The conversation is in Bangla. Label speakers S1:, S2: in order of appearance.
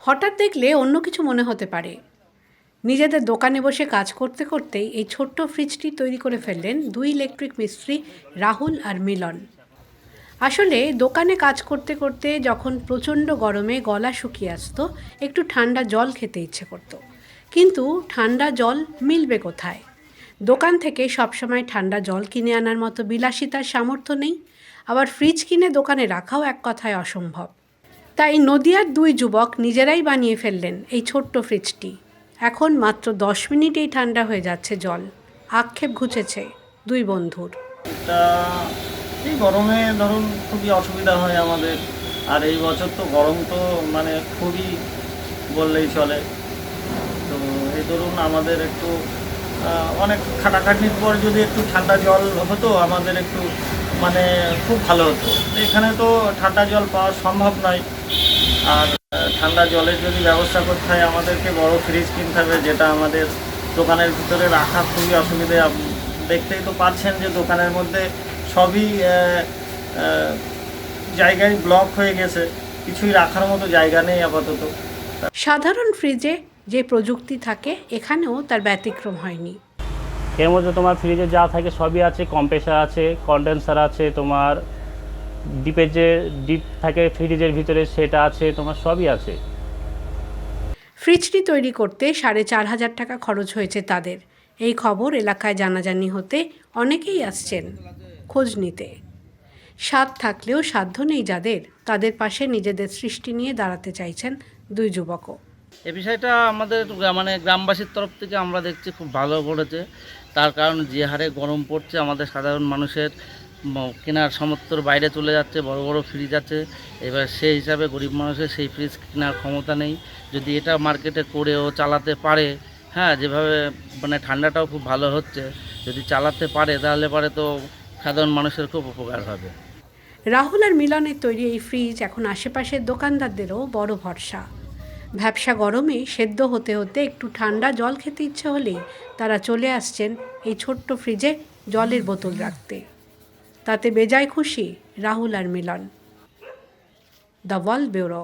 S1: হঠাৎ দেখলে অন্য কিছু মনে হতে পারে। নিজেদের দোকানে বসে কাজ করতে করতেই এই ছোট্ট ফ্রিজটি তৈরি করে ফেললেন দুই ইলেকট্রিক মিস্ত্রি, রাহুল আর মিলন। আসলে দোকানে কাজ করতে করতে যখন প্রচণ্ড গরমে গলা শুকিয়ে আসতো, একটু ঠান্ডা জল খেতে ইচ্ছে করতো। কিন্তু ঠান্ডা জল মিলবে কোথায়? দোকান থেকে সবসময় ঠান্ডা জল কিনে আনার মতো বিলাসিতার সামর্থ্য নেই। আবার ফ্রিজ কিনে দোকানে রাখাও এক কথায় অসম্ভব। তাই নদিয়ার দুই যুবক নিজেরাই বানিয়ে ফেললেন এই ছোট্ট ফ্রিজটি এখন মাত্র দশ মিনিটেই ঠান্ডা হয়ে যাচ্ছে জল। আক্ষেপ ঘুচেছে দুই বন্ধুর।
S2: এই গরমে ধরুন খুবই অসুবিধা হয় আমাদের। আর এই বছর তো গরম তো মানে খুবই বললেই চলে। তো এই ধরুন আমাদের একটু অনেক খাটাখাটনির পর যদি একটু ঠান্ডা জল হতো, আমাদের একটু মানে খুব ভালো হতো। এখানে তো ঠান্ডা জল পাওয়া সম্ভব নয়। আর ঠান্ডা জলের যদি ব্যবস্থা করতে হয়, আমাদেরকে বড় ফ্রিজ কিনতে হবে, যেটা আমাদের দোকানের ভিতরে রাখা খুবই অসুবিধে। দেখতেই তো পাচ্ছেন যে দোকানের মধ্যে সবই জায়গায় ব্লক হয়ে গেছে। কিছুই রাখার মতো জায়গা নেই আপাতত।
S1: সাধারণ ফ্রিজে যে প্রযুক্তি থাকে, এখানেও তার ব্যতিক্রম হয়নি।
S3: এর মধ্যে তোমার ফ্রিজে যা থাকে সবই আছে কম্প্রেসার আছে কন্ডেন্সার আছে, তোমার ডিপের যে ডিপ থাকে ফ্রিজের ভিতরে সেটা আছে, তোমার সবই আছে।
S1: ফ্রিজটি তৈরি করতে সাড়ে চার হাজার টাকা খরচ হয়েছে তাদের। এই খবর এলাকায় জানাজানি হতে অনেকেই আসছেন খোঁজ নিতে। স্বাদ থাকলেও সাধ্য নেই যাদের, তাদের পাশে নিজেদের সৃষ্টি নিয়ে দাঁড়াতে চাইছেন দুই যুবকও।
S4: এই বিষয়টা আমাদের মানে গ্রামবাসীর তরফ থেকে আমরা দেখছি খুব ভালো করেছে তার কারণ যে হারে গরম পড়ছে, আমাদের সাধারণ মানুষের কেনার সামর্থ্যর বাইরে চলে যাচ্ছে, বড় বড় ফ্রিজ আছে। এবার সেই হিসাবে গরিব মানুষের সেই ফ্রিজ কেনার ক্ষমতা নেই। যদি এটা মার্কেটে করেও চালাতে পারে হ্যাঁ যেভাবে মানে ঠান্ডাটাও খুব ভালো হচ্ছে, যদি চালাতে পারে, তাহলে পরে তো সাধারণ মানুষের খুব উপকার হবে।
S1: রাহুল আর মিলনের তৈরি এই ফ্রিজ এখন আশেপাশের দোকানদারদেরও বড় ভরসা। ভ্যাবসা গরমে সেদ্ধ হতে হতে একটু ঠান্ডা জল খেতে ইচ্ছে হলেই তারা চলে আসছেন এই ছোট্ট ফ্রিজে জলের বোতল রাখতে। তাতে বেজায় খুশি রাহুল আর মিলন। The world bureau.